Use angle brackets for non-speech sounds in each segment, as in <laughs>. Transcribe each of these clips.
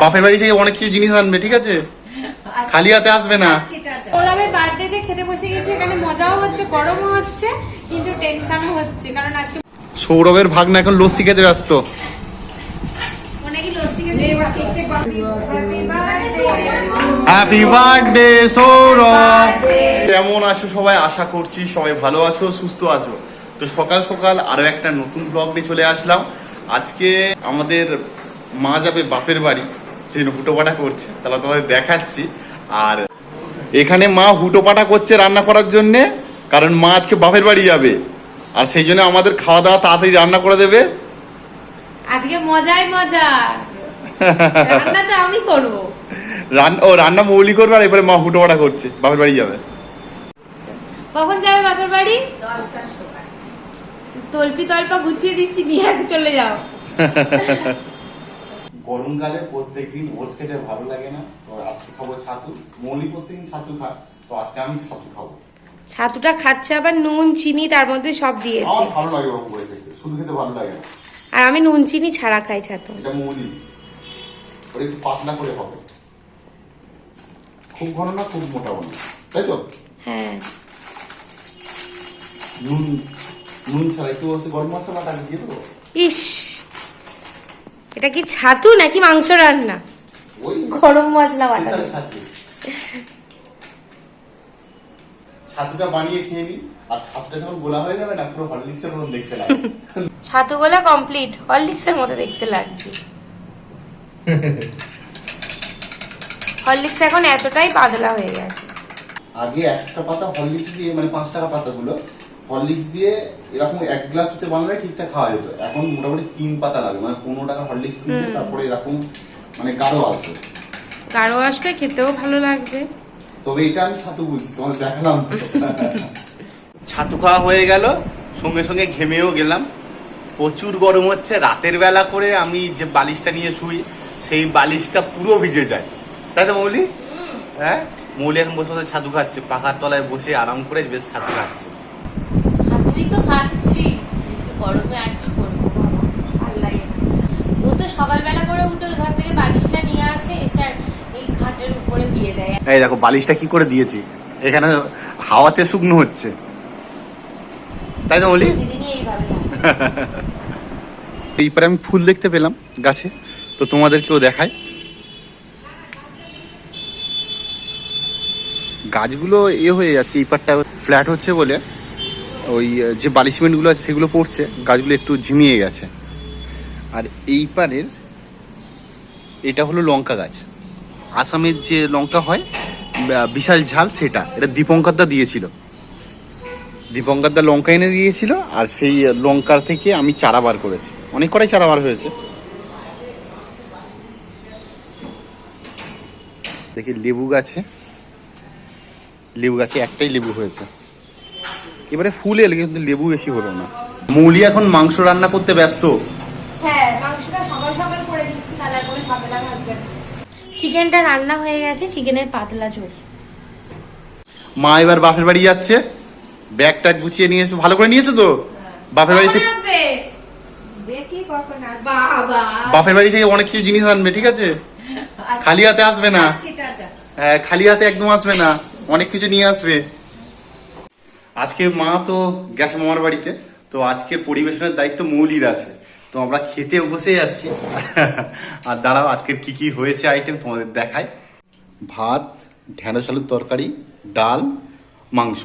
বাপের বাড়ি থেকে অনেক কিছু জিনিস আনবে ঠিক আছে? খালি হাতে আসবে না। সৌরভের বার্থডেতে খেতে বসে গেছে এখানে মজাও হচ্ছে গরমও হচ্ছে কিন্তু টেনশনও হচ্ছে কারণ আজকে সৌরভের ভাগনা এখন লস্যি খেতে ব্যস্ত। Happy birthday Sourav. কেমন আছো সবাই? আশা করছি সবাই ভালো আছো সুস্থ আছো। তো সকাল সকাল আরও একটা নতুন ব্লগ নিয়ে চলে আসলাম। আজকে আমাদের মা যাবে বাপের বাড়ি সেই হুটোপাটা করছে। তাহলে তোমাদের দেখাচ্ছি। আর এখানে মা হুটোপাটা করছে রান্না করার জন্য কারণ মা আজকে বাপের বাড়ি যাবে। আর সেই জন্য আমাদের খাওয়া দাওয়া তাড়াতাড়ি রান্না করে দেবে। আজকে মজাই মজা রান্না তো আমি করব। রান্না ও রান্না মৌলি করবে আর এবারে মা হুটোপাটা করছে বাপের বাড়ি যাবে। কখন যাবে বাপের বাড়ি? তল্পি তল্পা গুছিয়ে দিচ্ছি নিয়ে চলে যাও। <laughs> গরমকালে প্রত্যেকদিন ওটস খেতে ভালো লাগে না। তো আজকে খাব ছাতু। মৌলি প্রত্যেকদিন ছাতু খায় তো আজকে আমি ছাতু খাব। ছাতুটা খাচ্ছে আবার নুন চিনি তার মধ্যে সব দিয়েছে। ভালো লাগে ওরকম করে খেতে। শুধু খেতে ভালো লাগে না। আর আমি নুন চিনি ছাড়া খাই ছাতু। এটা মৌলি। ওটা একটু পাতলা করে হবে। খুব ঘন না খুব মোটা না তাই তো? হ্যাঁ। নুন নুন ছাড়া একটু হচ্ছে গরম মশলাটা দিয়ে দেবো? ইস! এটা কি ছাতু নাকি মাংস রান্না? গরম মশলা বাটা ছাতুটা বানিয়ে খেয়ে নি আর ছাতুটা যখন গোলা হয়ে যাবে না পুরো হরলিক্সের মতন দেখতে লাগে ছাতুগুলো কমপ্লিট হরলিক্সের মতো দেখতে লাগছে। হরলিক্স এখন এতটাই পাতলা হয়ে গেছে। আগে একটা পাতা হরলিক্স দিয়ে মানে পাঁচ টাকা পাতাগুলো হরলিক্স দিয়ে এরকম এক গ্লাস হতে বানালে ঠিকঠাক খাওয়া যেত। এখন মোটামুটি তিন পাতা লাগে মানে পনেরো টাকা হরলিক্স কিনতে তারপরে এরকম মানে গাঢ় আসবে। গাঢ় আসবে খেতেও ভালো লাগবে। তবে এটা আমি ছাতু বলছি তোমাদের দেখালাম। ছাতু খাওয়া হয়ে গেল সঙ্গে সঙ্গে ঘেমেও গেলাম। প্রচুর গরম হচ্ছে রাতের বেলা করে আমি যে বালিশটা নিয়ে শুই সেই বালিশটা পুরো ভিজে যায়। তাই তো মৌলি? হ্যাঁ? মৌলি এখন বসে বসে ছাতু খাচ্ছে পাখার তলায় বসে আরাম করে বেশ ছাতু খাচ্ছে ছাতুই তো খাচ্ছি কিন্তু গরমে আর কি করব বাবা ভালো লাগে না ও তো সকালবেলা করে উঠে ওইখান থেকে বালিশটা নিয়ে আসে এসে আর এই খাটের উপরে দিয়ে দেয়। এই দেখো বালিশটা কি করে দিয়েছি? এখানে হাওয়াতে শুকনো হচ্ছে। তাই তো বলি? <laughs> এইবারে আমি ফুল দেখতে পেলাম গাছে তো তোমাদেরকেও দেখাই। গাছগুলো এ হয়ে যাচ্ছে এই পারটা ফ্ল্যাট হচ্ছে বলে। ওই যে বালি সিমেন্টগুলো আছে সেগুলো পড়ছে গাছগুলো একটু ঝিমিয়ে গেছে। আর এই পারের এটা হলো লঙ্কা গাছ। আসামের যে লঙ্কা হয় বিশাল ঝাল সেটা। এটা দীপঙ্করদা দিয়েছিল। দীপঙ্করদা লঙ্কা এনে দিয়েছিল, আর সেই লঙ্কার থেকে আমি চারা বার করেছি। অনেক কটাই চারা বার হয়েছে। দেখি লেবু গাছে। লেবু গাছে একটাই লেবু হয়েছে। এবারে ফুল এলে কিন্তু লেবু বেশি হলো না। মৌলি এখন মাংস রান্না করতে ব্যস্ত। হ্যাঁ মাংসটা সকাল সকাল করে দিচ্ছি ভাজবে চিকেনটা রান্না হয়ে গেছে চিকেনের পাতলা ঝোল। মা এবার বাপের বাড়ি যাচ্ছে। ব্যাগটা গুছিয়ে নিয়েছে ভালো করে নিয়েছে তো? বাপের বাড়ি থেকে আসবে? দেখি কখন আসবে। বাবা। বাপের বাড়ি থেকে অনেক কিছু জিনিস আনবে ঠিক আছে? খালি হাতে আসবে না। হ্যাঁ, খালি হাতে একদম আসবে না। অনেক কিছু নিয়ে আসবে। আজকে মা তো গেছে মামার বাড়িতে। তো আজকে পরিবেশনের দায়িত্ব মৌলির আছে। তো আমরা খেতে বসে যাচ্ছি। আর দাঁড়াও, আজকের কি কি হয়েছে আইটেম তোমাদের দেখায় ভাত, ঢেঁড়স আলুর তরকারি, ডাল, মাংস।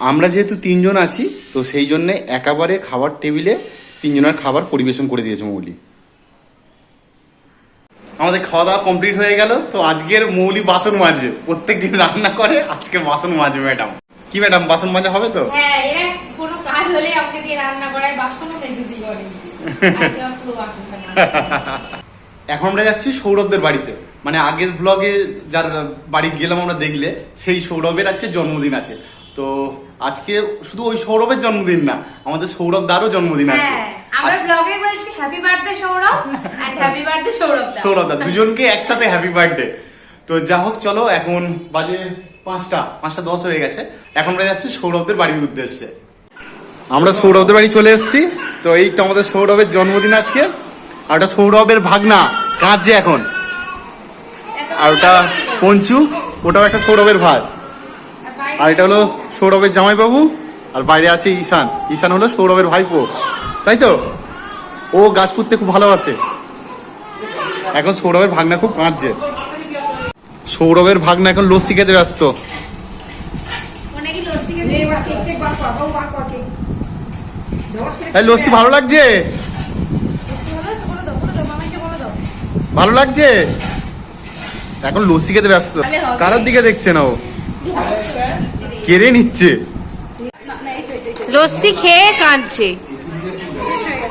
আমরা যেহেতু তিনজন আছি, তো সেই জন্যে একেবারে খাবার টেবিলে তিনজনের খাবার পরিবেশন করে দিয়েছে মৌলি। আমাদের খাওয়া দাওয়া কমপ্লিট হয়ে গেল, তো আজকের মৌলি বাসন মাজবে। প্রত্যেক দিন রান্না করে, আজকে বাসন মাজবে ম্যাডাম। কি ম্যাডাম, বাসন মাজা হবে তো? হ্যাঁ কোনো কাজ হলে আমাকে দিয়ে রান্না করায়, বাসনও মেজে করে। এখন আমরা যাচ্ছি সৌরভদের বাড়িতে। মানে আগের ব্লগে যার বাড়ি গেলাম আমরা দেখলে সেই সৌরভের আজকে জন্মদিন আছে। তো আজকে শুধু ওই সৌরভের জন্মদিন না আমাদের সৌরভ দারও জন্মদিন আছে। হ্যাঁ আমরা ব্লগে বলছি happy birthday Sourav and happy birthday Sourav da Sourav da দুজনকে একসাথে হ্যাপি বার্থডে তো যা হোক চলো এখন বাজে পাঁচটা পাঁচটা দশ হয়ে গেছে। এখন আমরা যাচ্ছি সৌরভদের বাড়ির উদ্দেশ্যে। আমরা সৌরভদের বাড়ি চলে এসেছি। তো এই তো আমাদের সৌরভের জন্মদিন আজকে, আর ওটা সৌরভের ভাগনা, কাঁদছে এখন। আর ওটা পঞ্চু, ওটাও একটা সৌরভের ভাই আর এটা হলো সৌরভের জামাইবাবু, আর বাইরে আছে ঈশান। ঈশান হলো সৌরভের ভাইপো। তাই তো? ও গাছ পুঁততে খুব ভালোবাসে। এখন সৌরভের ভাগনা খুব কাঁদছে। সৌরভের ভাগনা এখন লস্যি খেতে ব্যস্ত ও নাকি লস্যি খেতে নে, এবার কেক টেক বার কর, বউ বার কর কেক। ধস করে এই লস্যি ভালো লাগছে? ভালো লাগছে? এখন লস্যি খেতে ব্যস্ত। কারোর দিকে দেখছে না ও। কেড়ে নিচ্ছে। লস্যি খেয়ে কাঁদছে।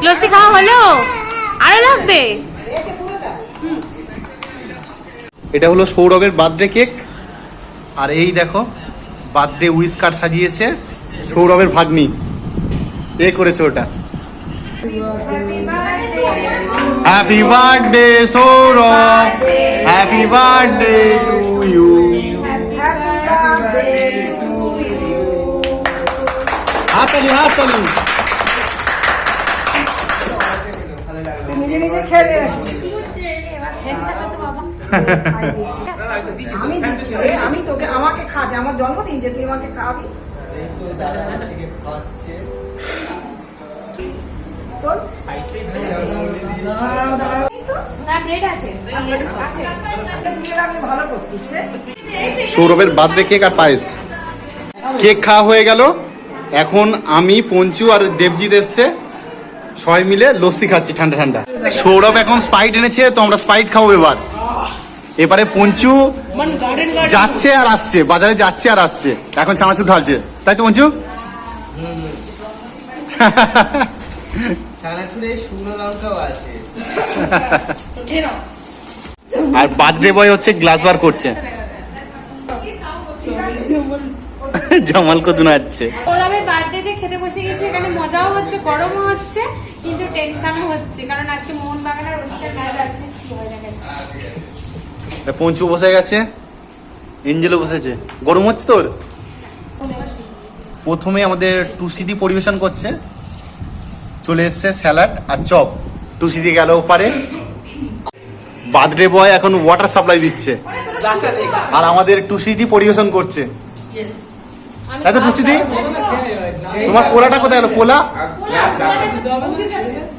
লস্যি খাওয়া হলো? আরও লাগবে? এটা হলো সৌরভের বার্থডে কেক। আর এই দেখো বার্থডে উইস কার্ড সাজিয়েছে সৌরভের ভাগ্নি। এ করেছে ওটা। Happy birthday Sourav happy birthday to you. হাততালি হাততালি। নিজে নিজে খেলে। আমি আমি তোকে আমাকে খাওয়াতে আমার জন্মদিন যে তুই আমাকে খাওয়াবি সৌরভের বার্থডে কেক আর পায়েস। কেক খাওয়া হয়ে গেল। এখন আমি পঞ্চু আর দেবজিৎ এসছে। সবাই মিলে লস্যি খাচ্ছি ঠান্ডা ঠান্ডা। সৌরভ এখন স্পাইট এনেছে তো আমরা স্পাইট খাব এবার। এবারে পঞ্চু যাচ্ছে আর আসছে বাজারে যাচ্ছে আর আসছে। এখন চানাচুর ঢালছে। তাই তো পঞ্চু? <laughs> চানাচুরে শুকনো লঙ্কাও আছে। আর বার্থডে বয় হচ্ছে গ্লাস বার করছে। জামাল কত নাচছে সৌরভের বার্থডেতে খেতে বসে গেছে এখানে মজাও হচ্ছে গরমও হচ্ছে কিন্তু টেনশনও হচ্ছে কারণ আজকে মোহনবাগান আর উড়িষ্যার ম্যাচ আছে কি হয় না পঞ্চু বসে গেছে এঞ্জেলও বসেছে গরম হচ্ছে তোর? প্রথমে আমাদের টুসিদি পরিবেশন করছে চলে এসছে স্যালাড আর চপ। টুসি দিয়ে গেল ওপারে। বার্থডে বয় এখন ওয়াটার সাপ্লাই দিচ্ছে। আর আমাদের টুসিদি পরিবেশন করছে। তাই তো টুসিদি তোমার পোলাটা কোথায় গেল? পোলা?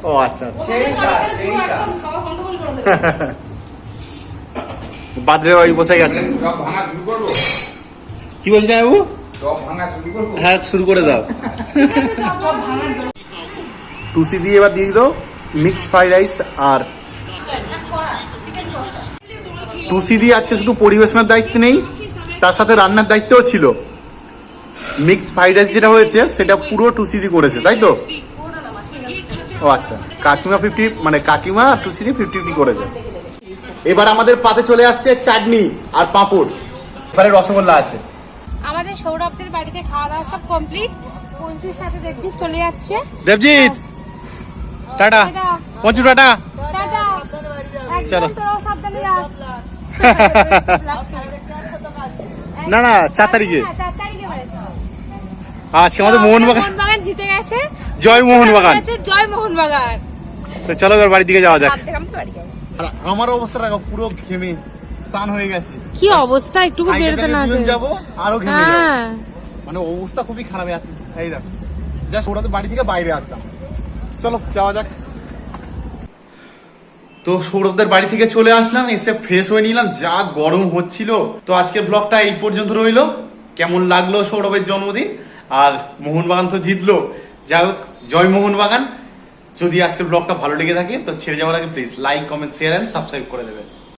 ও আচ্ছা আচ্ছা। বার্থডে বয় বসে গেছে। সব ভাঙা শুরু করব কি বলছে বাবু সব ভাঙা শুরু করব। হ্যাঁ শুরু করে দাও। টুসি দিয়ে এবার দিয়ে দিল মিক্স ফ্রাইড রাইস আর টুসি দিয়ে আজকে শুধু পরিবেশনের দায়িত্ব নেই তার সাথে রান্নার দায়িত্বও ছিল। মিক্স ফ্রাইড রাইস যেটা হয়েছে সেটা পুরো টুসি দিয়ে করেছে তাই তো? ও আচ্ছা কাকিমা ফিফটি মানে কাকিমা আর টুসি দিয়ে ফিফটি ফিফটি করেছে। এবার আমাদের পাতে চলে আসছে চাটনি আর পাঁপড়। এবারে রসগোল্লা আছে। আমাদের সৌরভদের বাড়িতে খাওয়া দাওয়া সব কমপ্লিট পঞ্চুর সাথে দেখছি চলে যাচ্ছে। Debjit! Tata. Panchu tata. Tata. চলো। না না চার তারিখে। আজকে আমাদের মোহনবাগান। মোহনবাগান জিতে গেছে। জয় মোহনবাগান। জয় মোহনবাগান। তো চলো এবার বাড়ির দিকে যাওয়া যাক। আর আমার অবস্থা দেখো পুরো ঘেমে স্নান হয়ে গেছে। কি অবস্থা? একটু বেরোতে না যাব আরও ঘেমে হ্যাঁ। মানে অবস্থা খুবই খারাপ আছে এই দেখো। জাস্ট ওরা তো বাড়ি থেকে বাইরে আসলাম। চলো, যাওয়া যাক। তো সৌরভদের বাড়ি থেকে চলে আসলাম, এসে ফ্রেশ হয়ে নিলাম, যা গরম হচ্ছিল। তো আজকের ব্লগটা এই পর্যন্ত রইল। কেমন লাগল সৌরভের জন্মদিন? আর মোহনবাগান তো জিতলো। যাই হোক, জয় মোহনবাগান। যদি আজকের ব্লগটা ভালো লেগে থাকে, তো ছেড়ে যাওয়ার আগে please like comment share and subscribe করে দেবেন।